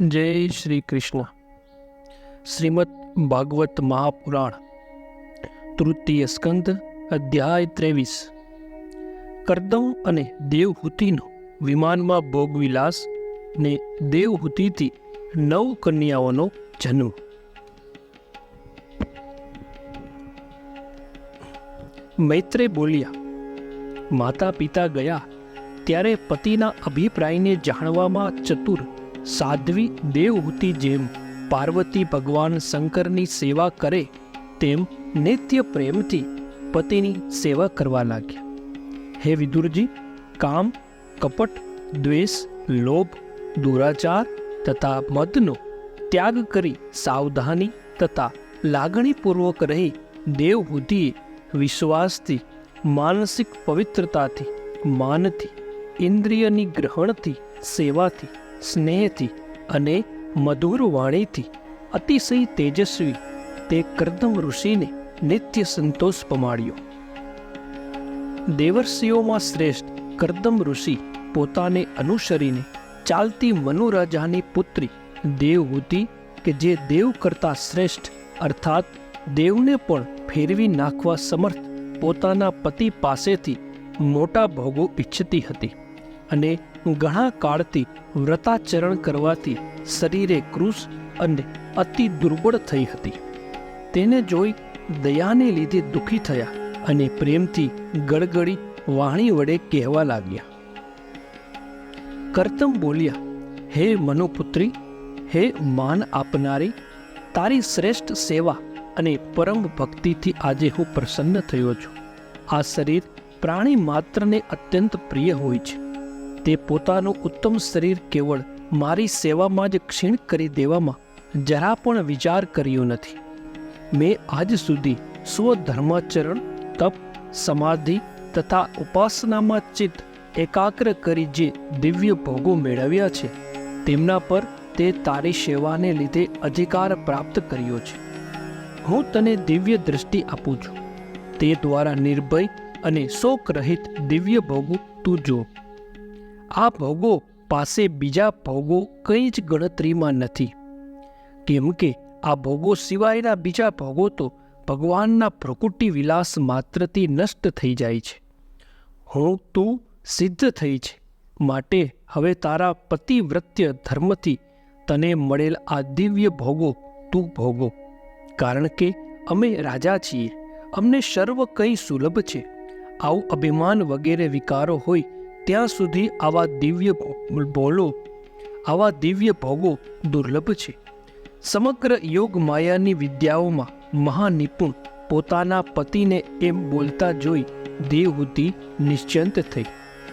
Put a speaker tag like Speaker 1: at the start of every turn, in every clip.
Speaker 1: જય શ્રી કૃષ્ણ. શ્રીમદ ભાગવત મહાપુરાણ, તૃતીય સ્કંદ, અધ્યાય ત્રેવીસ. કરદમ અને દેવહૂતિનો વિમાનમાં ભોગવિલાસ ને દેવહૂતિથી નવ કન્યાઓનો જન્મ. મૈત્રે બોલ્યા માતા પિતા ગયા ત્યારે પતિના અભિપ્રાયને જાણવામાં ચતુર સાધ્વી દેવહૂતિ જેમ પાર્વતી ભગવાન શંકરની સેવા કરે, તેમ નિત્ય પ્રેમથી પતિની સેવા કરવા લાગ્યા. હે વિદુરજી, કામ, કપટ, દ્વેષ, લોભ, દુરાચાર તથા મદનો ત્યાગ કરી સાવધાની તથા લાગણીપૂર્વક રહી દેવહૂતિએ વિશ્વાસથી, માનસિક પવિત્રતાથી, માનથી, ઇન્દ્રિયની ગ્રહણથી, સેવાથી સ્નેહથી અને મધુર વાણીથી અતિશય તેજસ્વી તે કરદમ ઋષિને નિત્ય સંતોષ પમાડ્યો. દેવર્ષિઓમાં શ્રેષ્ઠ કરદમ ઋષિ પોતાને અનુસરીને ચાલતી મનુરાજાની પુત્રી દેવહૂતિ કે જે દેવ કરતાં શ્રેષ્ઠ અર્થાત દેવને પણ ફેરવી નાખવા સમર્થ પોતાના પતિ પાસેથી મોટા ભોગો ઈચ્છતી હતી. અને ઘણા કાળથી વ્રતાચરણ કરવાથી શરીરે કૃશ અને અતિ દુર્બળ થઈ હતી. તેને જોઈ દયાને લીધે દુઃખી થયા અને પ્રેમથી ગળગળી વાણી વડે કહેવા લાગ્યા. કરતમ બોલ્યા, હે મનુપુત્રી, હે માન આપનારી, તારી શ્રેષ્ઠ સેવા અને પરમ ભક્તિથી આજે હું પ્રસન્ન થયો છું. આ શરીર પ્રાણી માત્રને અત્યંત પ્રિય હોય છે. તે પોતાનું ઉત્તમ શરીર કેવળ મારી સેવામાં જ ક્ષીણ કરી દેવામાં જરા પણ વિચાર કર્યો નથી. મેં આજ સુધી સ્વધર્માચરણ, તપ, સમાધિ તથા ઉપાસનામાં ચિત્ત એકાગ્ર કરી જે દિવ્ય ભોગો મેળવ્યા છે, તેમના પર તે તારી સેવાને લીધે અધિકાર પ્રાપ્ત કર્યો છે. હું તને દિવ્ય દૃષ્ટિ આપું છું. તે દ્વારા નિર્ભય અને શોક રહિત દિવ્ય ભોગો તું જો. આ ભોગો પાસે બીજા ભોગો કંઈ જ ગણતરીમાં નથી. કેમ કે આ ભોગો સિવાયના બીજા ભોગો તો ભગવાનના પ્રકૃતિ વિલાસ માત્રથી નષ્ટ થઈ જાય છે. હું તું સિદ્ધ થઈ છે. માટે હવે તારા પતિવ્રત્ય ધર્મથી તને મળેલ આ દિવ્ય ભોગો તું ભોગો. કારણ કે અમે રાજા છીએ. અમને સર્વ કંઈ સુલભ છે. આવું અભિમાન વગેરે વિકારો હોય ત્યાં સુધી આવા દિવ્ય બોલો. આવા દિવ્ય ભોગો દુર્લભ છે. સમગ્ર યોગ માયાની વિદ્યાઓમાં મહાનિપુણ પોતાના પતિને એમ બોલતા જોઈ દેવહૂતિ નિશ્ચિંત થઈ.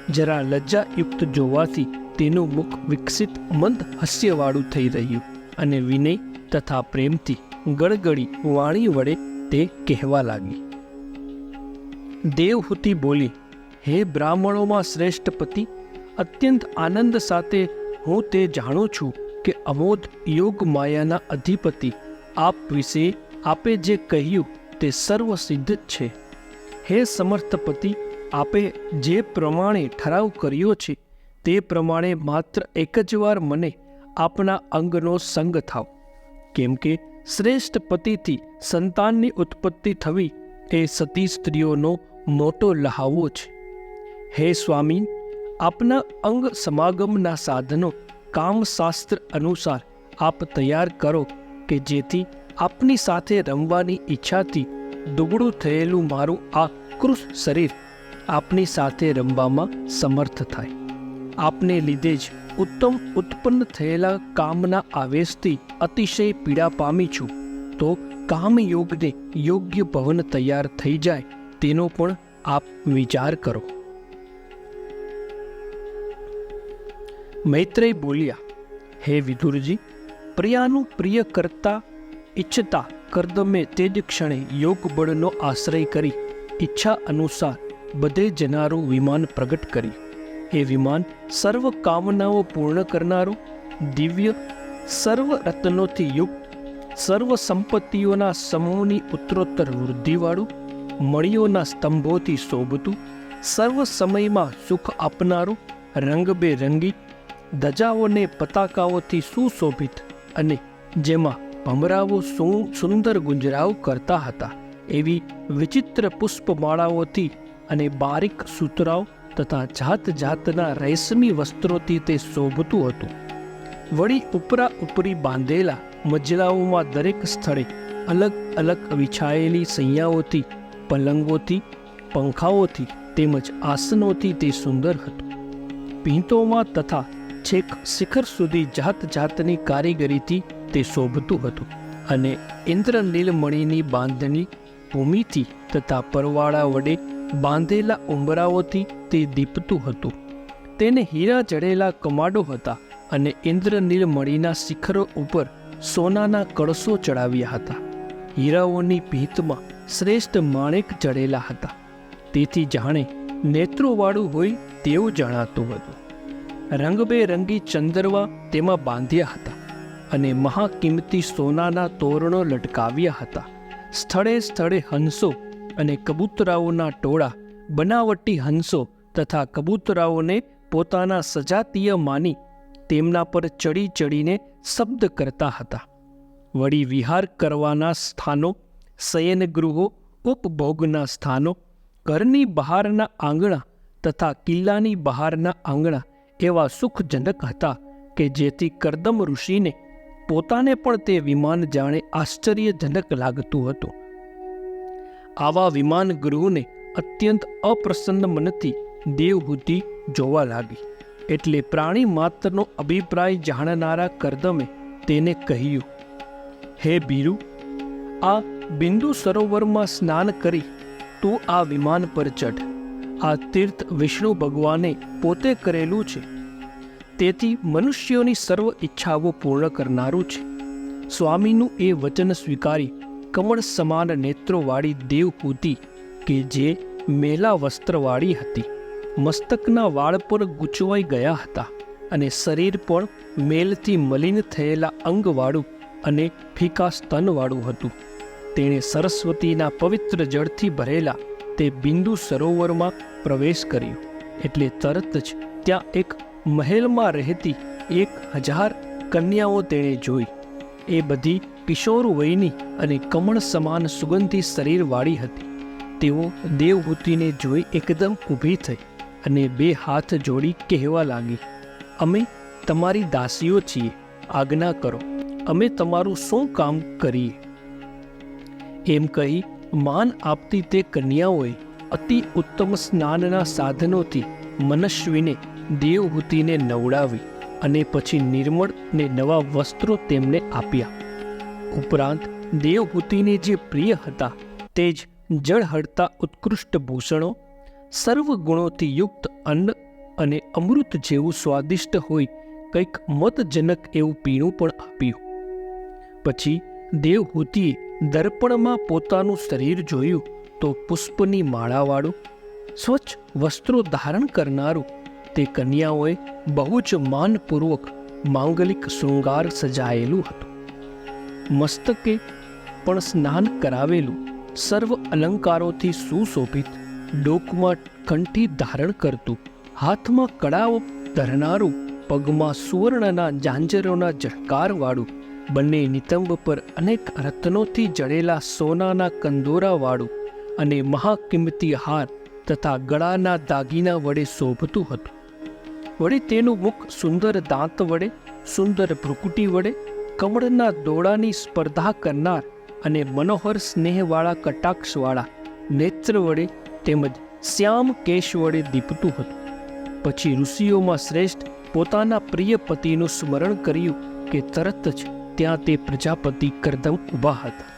Speaker 1: જરા લજ્જાયુક્ત જોવાથી તેનું મુખ વિકસિત મંદ હાસ્યવાળું થઈ રહ્યું અને વિનય તથા પ્રેમથી ગળગળી વાણી વડે તે કહેવા લાગી. દેવહૂતિ બોલી હે બ્રાહ્મણોમાં શ્રેષ્ઠ પતિ? અત્યંત આનંદ સાથે હું તે જાણું છું કે અમોધ યોગ માયાના અધિપતિ આપ વિશે આપે જે કહ્યું તે સર્વસિદ્ધ છે. હે સમર્થ પતિ, આપે જે પ્રમાણે ઠરાવ કર્યો છે તે પ્રમાણે માત્ર એક જ વાર મને આપના અંગનો સંગ થાવ. કેમ કે શ્રેષ્ઠ પતિથી સંતાનની ઉત્પત્તિ થવી એ સતી સ્ત્રીઓનો મોટો લહાવો છે. હે સ્વામી, આપના અંગ સમાગમના સાધનો કામશાસ્ત્ર અનુસાર આપ તૈયાર કરો કે જેથી આપની સાથે રમવાની ઈચ્છાથી દુબળું થયેલું મારું આ કૃષ શરીર આપની સાથે રમવામાં સમર્થ થાય. આપને લીધે જ ઉત્તમ ઉત્પન્ન થયેલા કામના આવેશથી અતિશય પીડા પામી છું. તો કામયોગને યોગ્ય ભવન તૈયાર થઈ જાય તેનો પણ આપ વિચાર કરો. મૈત્રેય બોલ્યા, હે વિધુરજી, પ્રિયાનું પ્રિય કરતા ઈચ્છતા કરદમે તે જ ક્ષણે યોગ બળનો આશ્રય કરી, ઈચ્છા અનુસાર બધે જનારું વિમાન પ્રગટ કરી એ વિમાન, સર્વ કામનાઓ પૂર્ણ કરનારું, દિવ્ય, સર્વ રત્નોથી યુક્ત, સર્વ સંપત્તિઓના સમૂહની ઉત્તરોત્તર વૃદ્ધિવાળું મળીઓના સ્તંભોથી શોભતું, સર્વ સમયમાં સુખ આપનારું, રંગબેરંગી ધજાઓને પતાકાઓથી સુશોભિત અને જેમાં ભમરાઓ સુંદર ગુંજરાવ કરતા હતા. એવી વિચિત્ર પુષ્પમાળાઓથી અને બારીક સૂતરાઓ તથા જાત જાતના રેશમી વસ્ત્રોથી તે શોભતું હતું. વળી ઉપરા ઉપરી બાંધેલા મજલાઓમાં દરેક સ્થળે અલગ અલગ વિછાયેલી સૈયાઓથી પલંગોથી, પંખાઓથી તેમજ આસનોથી તે સુંદર હતું. પીંતોમાં તથા છેક શિખર સુધી જાત જાતની કારીગરીથી તે શોભતું હતું અને ઇન્દ્ર નીલમણીની બાંધણી ભૂમિથી તથા પરવાળા વડે બાંધેલા ઉંબરાઓથી તે દીપતું હતું. તેને હીરા જડેલા કમાડો હતા અને ઇન્દ્ર નીલમણીના શિખરો ઉપર સોનાના કળશો ચડાવ્યા હતા. હીરાઓની ભીતમાં શ્રેષ્ઠ માણેક જડેલા હતા. તેથી જાણે નેત્રોવાળું હોય તેવું જણાતું હતું. રંગબેરંગી ચંદરવા તેમાં બાંધ્યા હતા અને મહાકિંમતી સોનાના તોરણો લટકાવ્યા હતા. સ્થળે સ્થળે હંસો અને કબૂતરાઓના ટોળા, બનાવટી હંસો તથા કબૂતરાઓને પોતાના સજાતીય માની તેમના પર ચડી ચડીને શબ્દ કરતા હતા. વળી વિહાર કરવાના સ્થાનો, શયનગૃહો, ઉપભોગના સ્થાનો, ઘરની બહારના આંગણા તથા કિલ્લાની બહારના આંગણા એવા સુખજનક હતા કે જેથી કરદમ ઋષિને પોતાને પણ તે વિમાન જાણે આશ્ચર્યજનક લાગતું હતું. આવા વિમાન ગૃહને અત્યંત અપ્રસન્ન મનથી દેવહૂતિ જોવા લાગી, એટલે પ્રાણી માત્રનો અભિપ્રાય જાણનારા કરદમે તેને કહ્યું, હે બીરુ આ બિંદુ સરોવરમાં સ્નાન કરી તું આ વિમાન પર ચઢ. આ તીર્થ વિષ્ણુ ભગવાને પોતે કરેલું છે. તેથી મનુષ્યોની સર્વ ઈચ્છાઓ પૂર્ણ કરનારું છે. સ્વામીનું એ વચન સ્વીકારી કમળ સમાન નેત્રોવાળી દેવપૂતિ કે જે મેલા વસ્ત્રવાળી હતી. મસ્તકના વાળ પર ગૂંચવાઈ ગયા હતા અને શરીર પણ મેલથી મલિન થયેલા અંગવાળું અને ફીકા સ્તનવાળું હતું. તેણે સરસ્વતીના પવિત્ર જળથી ભરેલા તે બિંદુ સરોવરમાં પ્રવેશ કર્યો. એટલે તરત જ ત્યાં એક મહેલમાં રહેતી એક હજાર કન્યાઓ તેણે જોઈ. એ બધી કિશોર વયની અને કમળ સમાન સુગંધી શરીરવાળી હતી. તેઓ દેવહૂતિને જોઈ એકદમ ઊભી થઈ અને બે હાથ જોડી કહેવા લાગી, અમે તમારી દાસીઓ છીએ, આજ્ઞા કરો. અમે તમારું શું કામ કરીએ? એમ કહી માન આપતી તે કન્યાઓએ અતિ ઉત્તમ સ્નાનના સાધનોથી મનસ્વીને દેવહૂતિને નવડાવી અને પછી નિર્મળ ને નવા વસ્ત્રો તેમને આપ્યા. ઉપરાંત દેવહૂતિને જે પ્રિય હતા તે જ જળહળતા ઉત્કૃષ્ટ ભૂષણો, સર્વ ગુણોથી યુક્ત અન્ન અને અમૃત જેવું સ્વાદિષ્ટ હોય કંઈક મતજનક એવું પીણું પણ આપ્યું. પછી દેવહૂતિએ દર્પણમાં પોતાનું શરીર જોયું તો પુષ્પની માળાવાળું, સ્વચ્છ વસ્ત્રો ધારણ કરનારું તે કન્યાઓએ બહુ જ માનપૂર્વક માંગલિક શૃંગાર સજાયેલું હતું. મસ્તકે પણ સ્નાન કરાવેલું સર્વ અલંકારોથી સુશોભિત, ડોકમાં કંઠી ધારણ કરતું, હાથમાં કડાઓ ધરનારું, પગમાં સુવર્ણના જાંજરોના ઝળકારવાળું, બંને નિતંબ પર અનેક રત્નોથી જડેલા સોનાના કંદોરાવાળું અને મહાકિંમતી હાર તથા ગળાના દાગીના વડે શોભતું હતું. વળી તેનું મુખ સુંદર દાંત વડે, સુંદર ભ્રુકુટી વડે, કમળના દોડાની સ્પર્ધા કરનાર અને મનોહર સ્નેહવાળા કટાક્ષવાળા નેત્ર વડે તેમજ શ્યામ કેશ વડે દીપતું હતું. પછી ઋષિઓમાં શ્રેષ્ઠ પોતાના પ્રિય પતિનું સ્મરણ કર્યું કે તરત જ ત્યાં તે પ્રજાપતિ કરદમ ઊભા હતા.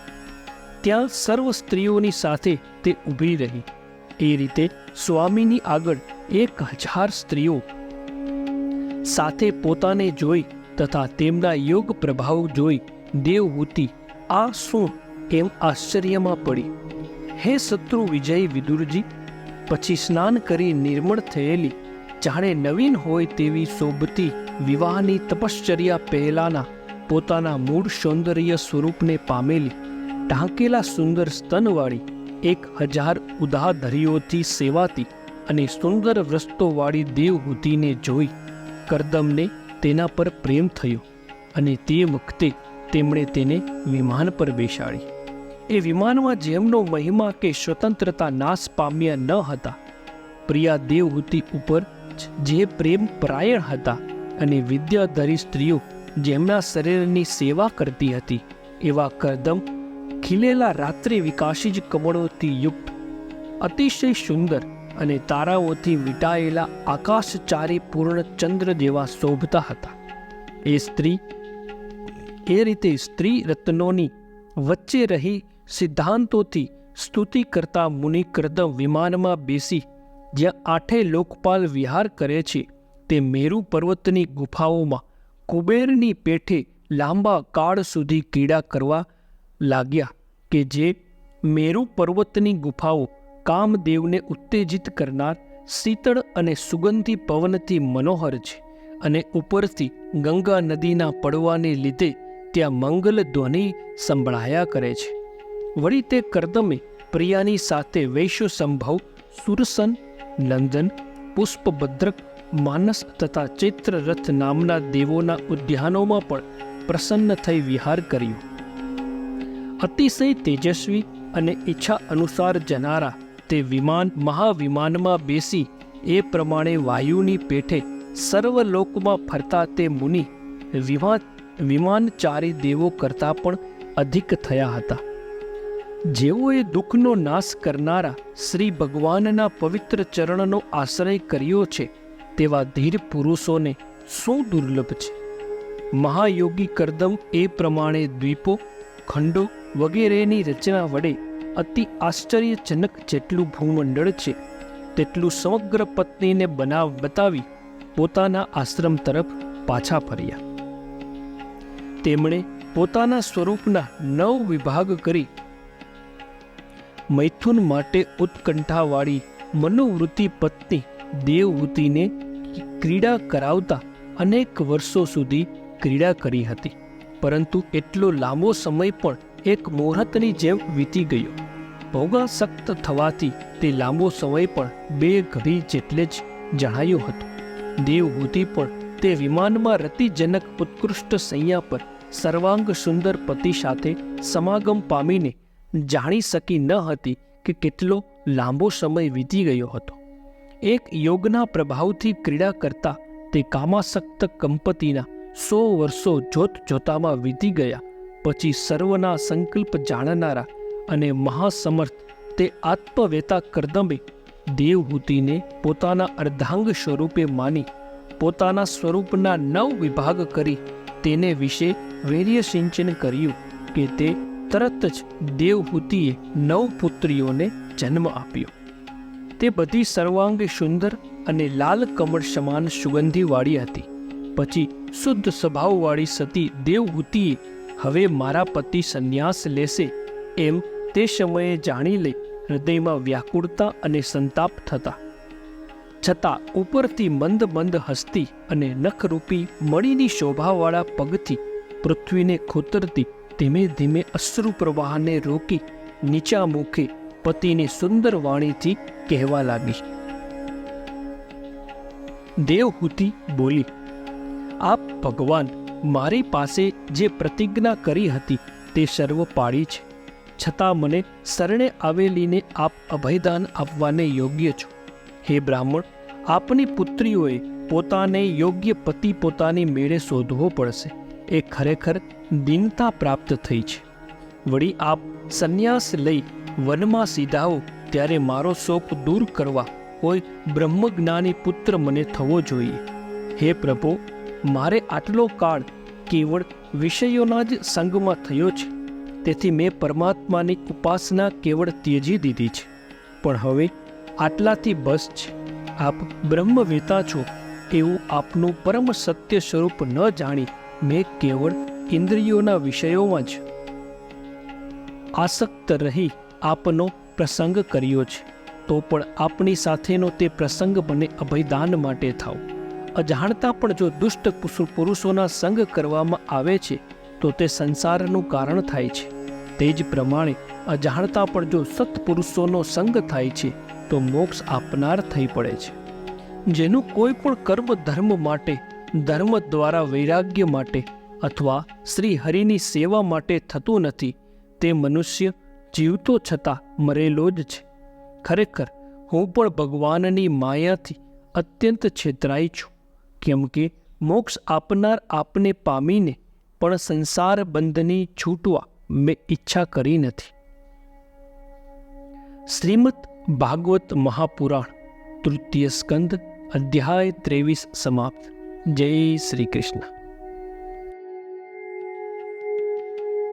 Speaker 1: ત્યાં સર્વ સ્ત્રીઓની સાથે તે ઊભી રહી. એ રીતે સ્વામીની આગળ એક હજાર સ્ત્રીઓ સાથે પોતાને જોઈ તથા તેમના યોગ પ્રભાવ જોઈ દેવહૂતિ આ શું? એમ આશ્ચર્યમાં પડી? હે શત્રુ વિજય વિદુરજી, પછી સ્નાન કરી નિર્મળ થયેલી, જાણે નવીન હોય તેવી શોભતી વિવાહની તપશ્ચર્યા પહેલાના પોતાના મૂળ સૌંદર્ય સ્વરૂપને પામેલી, ઢાંકેલા સુંદર સ્તનવાળી, એક હજાર ઉદાધરીઓથી સેવાતી અને સુંદર વ્રસ્તોવાળી દેવહૂતિને જોઈ. કરદમને તેના પર પ્રેમ થયો અને તે વખતે તેમણે તેને વિમાન પર બેસાડી. એ વિમાનમાં જેમનો મહિમા કે સ્વતંત્રતા નાશ પામ્યા ન હતા, પ્રિયા દેવહૂતિ ઉપર જે પ્રેમ પરાયણ હતા અને વિદ્યાધરી સ્ત્રીઓ જેમના શરીરની સેવા કરતી હતી, એવા કરદમ ખીલેલા રાત્રે વિકાસી જ કમળોથી યુક્ત, અતિશય સુંદર અને તારાઓથી વીંટાયેલા આકાશચારી પૂર્ણ ચંદ્ર જેવા શોભતા હતા. એ સ્ત્રી, એ રીતે સ્ત્રી રત્નોની વચ્ચે રહી સિદ્ધાંતોથી સ્તુતિ કરતા મુનિ કરદમ વિમાનમાં બેસી, જ્યાં આઠે લોકપાલ વિહાર કરે છે, તે મેરુ પર્વતની ગુફાઓમાં કુબેરની પેઠે લાંબા કાળ સુધી કીડા કરવા લાગ્યા કે જે મેરુ પર્વતની ગુફાઓ કામદેવને ઉત્તેજિત કરનાર શીતળ અને સુગંધી પવનથી મનોહર છે અને ઉપરથી ગંગા નદીના પડવાને લીધે ત્યાં મંગલ ધ્વનિ સંભળાયા કરે છે. વળી તે કરદમે પ્રિયાની સાથે વૈશ્ય સંભવ, સુરસન, નંદન, પુષ્પભદ્રક, માનસ તથા ચૈત્રરથ નામના દેવોના ઉદ્યાનોમાં પણ પ્રસન્ન થઈ વિહાર કર્યો. અતિશય તેજસ્વી અને ઈચ્છા અનુસાર જનારા તે વિમાન મહાવિમાનમાં બેસી એ પ્રમાણે વાયુની પેઠે સર્વલોકમાં ફરતા તે મુનિ વિમાન વિમાનચારી દેવો કરતાં પણ અધિક થયા હતા. જેઓએ દુઃખનો નાશ કરનારા શ્રી ભગવાનના પવિત્ર ચરણનો આશ્રય કર્યો છે, તેવા ધીર પુરુષોને શું દુર્લભ છે? મહાયોગી કરદમ એ પ્રમાણે દ્વીપો, ખંડો વગેરેની રચના વડે અતિ આશ્ચર્યજનક જેટલું ભૂમંડળ છે, તેટલું સમગ્ર પત્નીને બનાવ બતાવી પોતાના આશ્રમ તરફ પાછા ફર્યા. તેમણે પોતાના સ્વરૂપના નવ વિભાગ કરી મૈથુન માટે ઉત્કંઠાવાળી મનોવૃત્તિ પત્ની દેવવૃત્તિને ક્રીડા કરાવતા અનેક વર્ષો સુધી ક્રીડા કરી હતી, પરંતુ એટલો લાંબો સમય પણ એક મુહૂર્તની જેમ વીતી ગયો. ભોગાસક્ત થવાથી તે લાંબો સમય પણ બે ઘડી જેટલે જ જણાયો હતો. દેવભૂતિ પણ તે વિમાનમાં રતિજનક ઉત્કૃષ્ટ સૈયા પર સર્વાંગ સુંદર પતિ સાથે સમાગમ પામીને જાણી શકી ન હતી કે કેટલો લાંબો સમય વીતી ગયો હતો. એક યોગના પ્રભાવથી ક્રીડા કરતા તે કામાસક્ત કંપતિના સો વર્ષો જોત જોતામાં વીતી ગયા, પછી સર્વના સંકલ્પ જાણનારા અને મહાસમર્થ તે આત્મવેતા કરદંબે દેવહૂતિને પોતાના અર્ધાંગ સ્વરૂપે માની, પોતાના સ્વરૂપના નવ વિભાગ કરી તેને વિશે વૈર્યસિંચન કર્યું કે તે તરત જ દેવહૂતિએ નવ પુત્રીઓને જન્મ આપ્યો. તે બધી સર્વાંગે સુંદર અને લાલ કમળ સમાન સુગંધીવાળી હતી. પછી શુદ્ધ સ્વભાવવાળી સતી દેવહૂતિએ, હવે મારા પતિ સંન્યાસ લેશે એમ તે સમયે જાણી લઈ હૃદયમાં વ્યાકુળતા અને સંતાપ થતા. છતાં ઉપરથી મંદ મંદ હસતી અને નખરૂપી મણીની શોભાવાળા પગથી પૃથ્વીને ખોતરતી ધીમે ધીમે અશ્રુ પ્રવાહને રોકી નીચા મુખે પતિની સુંદર વાણીથી કહેવા લાગી. દેવહૂતિ બોલી, આપ ભગવાન, મારી પાસે જે પ્રતિજ્ઞા કરી હતી તે સર્વ પાળી છે. છતાં મને શરણે આવેલીને આપ અભયદાન આપવાને યોગ્ય છો. હે બ્રાહ્મણ, આપની પુત્રીઓએ પોતાને યોગ્ય પતિ પોતાની મેળે શોધવો પડશે. એ ખરેખર દીનતા પ્રાપ્ત થઈ છે. વળી આપ સંન્યાસ લઈ વનમાં સીધાઓ ત્યારે મારો શોક દૂર કરવા કોઈ બ્રહ્મજ્ઞાની પુત્ર મને થવો જોઈએ. હે પ્રભુ, મારે આટલો કાળ કેવળ વિષયોના જ સંગમાં થયો છે. તેથી મેં પરમાત્માની ઉપાસના કેવળ ત્યજી દીધી છે. પણ હવે આટલાથી બસ છે. આપ બ્રહ્મવેતા છો. એવું આપનું પરમ સત્ય સ્વરૂપ ન જાણી મેં કેવળ ઇન્દ્રિયોના વિષયોમાં જ આસક્ત રહી આપનો પ્રસંગ કર્યો છે. તો પણ આપની સાથેનો તે પ્રસંગ મને અભયદાન માટે થાવ. અજાણતા પણ જો દુષ્ટ પુરુ- પુરુષોના સંગ કરવામાં આવે છે, તો તે સંસારનું કારણ થાય છે. તે જ પ્રમાણે અજાણતા પણ જો સત્પુરુષોનો સંગ થાય છે, તો મોક્ષ આપનાર થઈ પડે છે. જેનું કોઈ પણ કર્મ ધર્મ માટે, ધર્મ દ્વારા વૈરાગ્ય માટે અથવા શ્રી હરિની સેવા માટે થતું નથી, તે મનુષ્ય જીવતો છતાં મરેલો જ છે. ખરેખર, હું પણ ભગવાનની માયાથી અત્યંત છેતરાઈ છું, કેમ કે મોક્ષ આપનાર આપને પામીને પણ સંસાર બંધની છૂટવા મેં ઈચ્છા કરી નથી. શ્રીમદ ભાગવત મહાપુરાણ, તૃતીય સ્કંદ, અધ્યાય ત્રેવીસ સમાપ્ત. જય શ્રી કૃષ્ણ.